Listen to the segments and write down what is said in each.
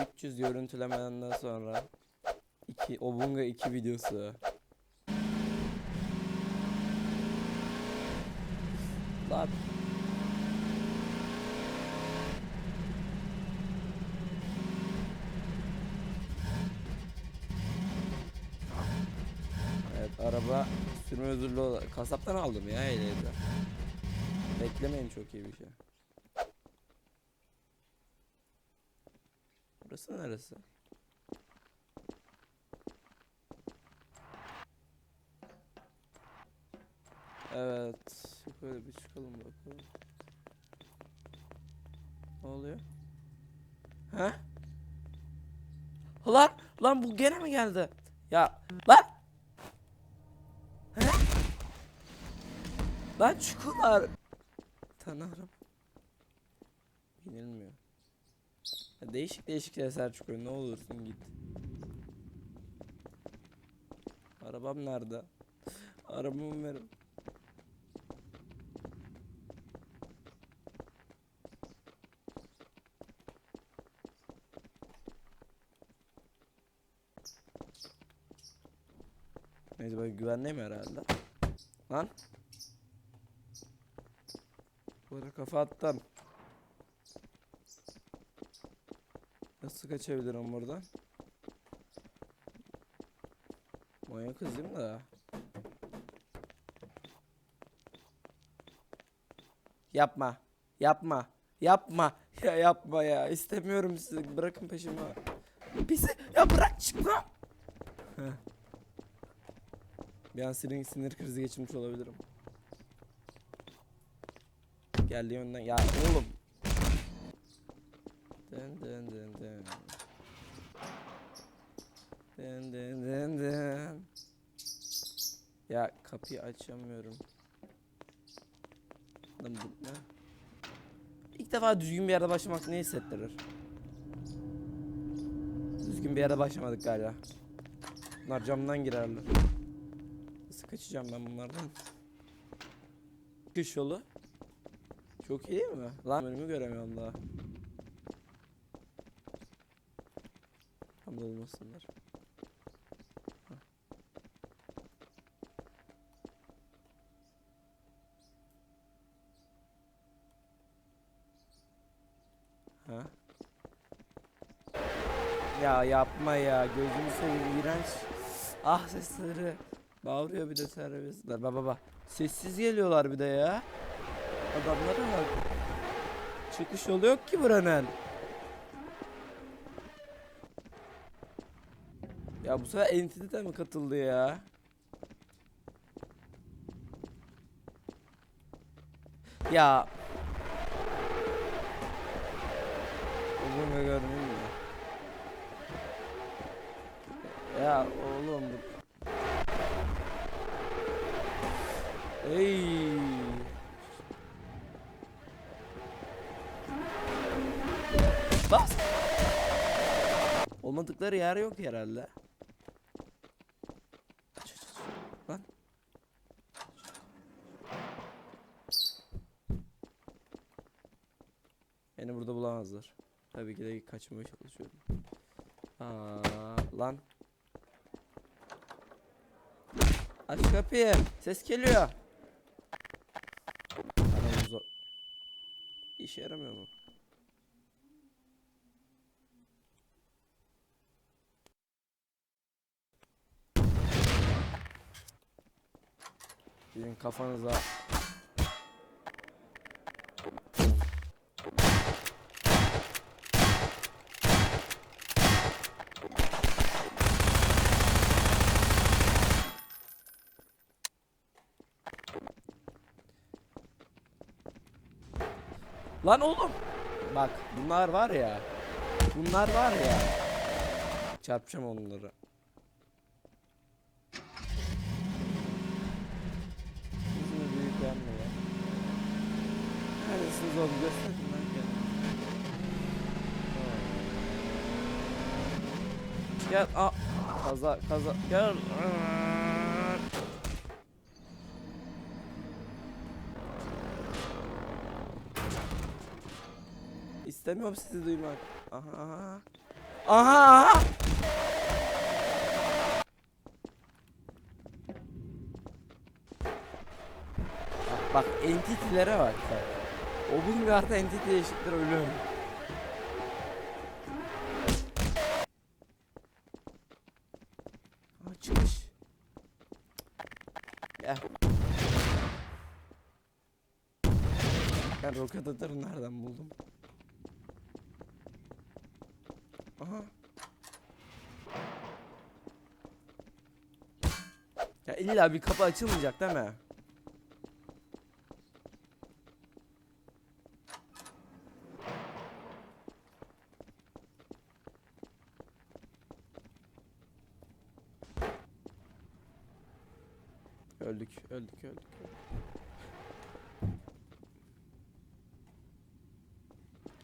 300 görüntülemeden sonra iki Obunga 2 videosu. Lan Evet araba sürme özürlü olarak kasaptan aldım ya ehliyeti. Beklemeyin çok iyi bir şey. Burası neresi? Evet. Böyle bir çıkalım bakalım. Ne oluyor? Ha? Lan! Lan bu gene mi geldi? Ya lan! He? Lan çukurlar! Tanrım. Binilmiyor. Değişik değişik sesler çıkıyor. Ne olursun git. Arabam nerede? Arabamı verin. Neyse ben güvenliyim herhalde. Lan. Böyle kafa attım. Nasıl kaçabilirim buradan? Manyak kızım da. Yapma. Yapma. Yapma. Ya yapma ya. İstemiyorum sizi. Bırakın peşimi. Pisi. Ya bırak çıkma. Bir an sinir, sinir krizi geçirmiş olabilirim. Geldiği yönden. Ya oğlum. Dın dın dın dın. Dın dın dın. Ya kapıyı açamıyorum. Lan bu ne? İlk defa düzgün bir yerde başlamak ne hissettirir? Düzgün bir yerde başlamadık galiba. Bunlar camdan girerler. Nasıl kaçacağım ben bunlardan? Kış yolu. Çok iyi değil mi? Lan önümü göremiyorum daha. Tam da olmasınlar. Ha? Ya yapma ya gözümü seveyim iğrenç. Ah sesleri. Bağırıyor bir de terbiyesizler. Baba baba. Sessiz geliyorlar bir de ya. Adamlara bak. Çıkış yolu yok ki buranın. Ya bu sefer Entity de mi katıldı ya? Ya. Uzun ve mu? Ya oğlum Ey. Bas. Olmadıkları yer yok herhalde. Aç, aç, aç. Lan. Beni burada bulamazlar. Tabii ki de kaçmaya çalışıyorum. Aa, lan. Aç kapıyı. Ses geliyor. İşe yaramıyor mu? Sizin kafanıza Lan oğlum. Bak bunlar var ya. Bunlar var ya. Çarpacağım onları. Yüzüne büyük verme ya. Neredesiniz oğlum gösterin lan kendinizi. Gel a kaza kaza gel. İstemiyorum sizi duymak. Aha aha. Aha. Bak, bak entitilere bak bak. O Bungar'da entity eşittir ölüm. Çıkış. Gel. Ben roket atarı nereden buldum? Aha. Ya illa bir kapı açılmayacak değil mi? Öldük, öldük, öldük.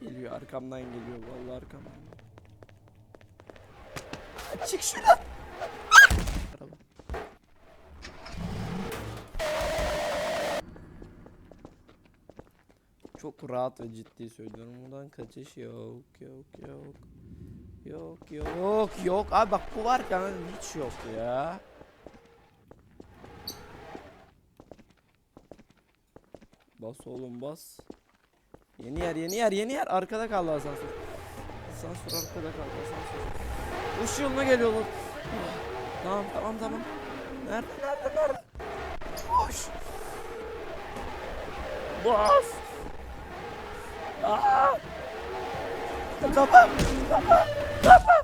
Geliyor, arkamdan geliyor vallahi arkamdan. Çık şuradan. Çok rahat ve ciddi söylüyorum. Buradan kaçış yok, yok, yok. Yok, yok, yok. Abi bak bu varken hiç yok ya. Bas oğlum bas. Yeni yer yeni yer yeni yer arkada kaldı asansör. Asansör arkada kaldı asansör. Uç yoluna geliyorlar. Tamam tamam tamam. Nerede nerede nerede? Koş. Bas. Aa! Kapa kapa kapa.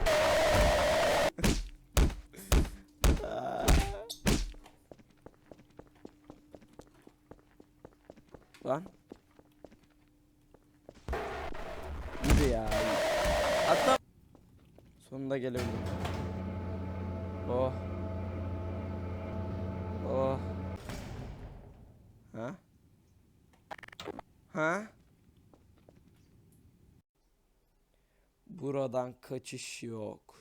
Lan. Sonunda gelebildim. Oh. Oh. Ha? Ha? Buradan kaçış yok.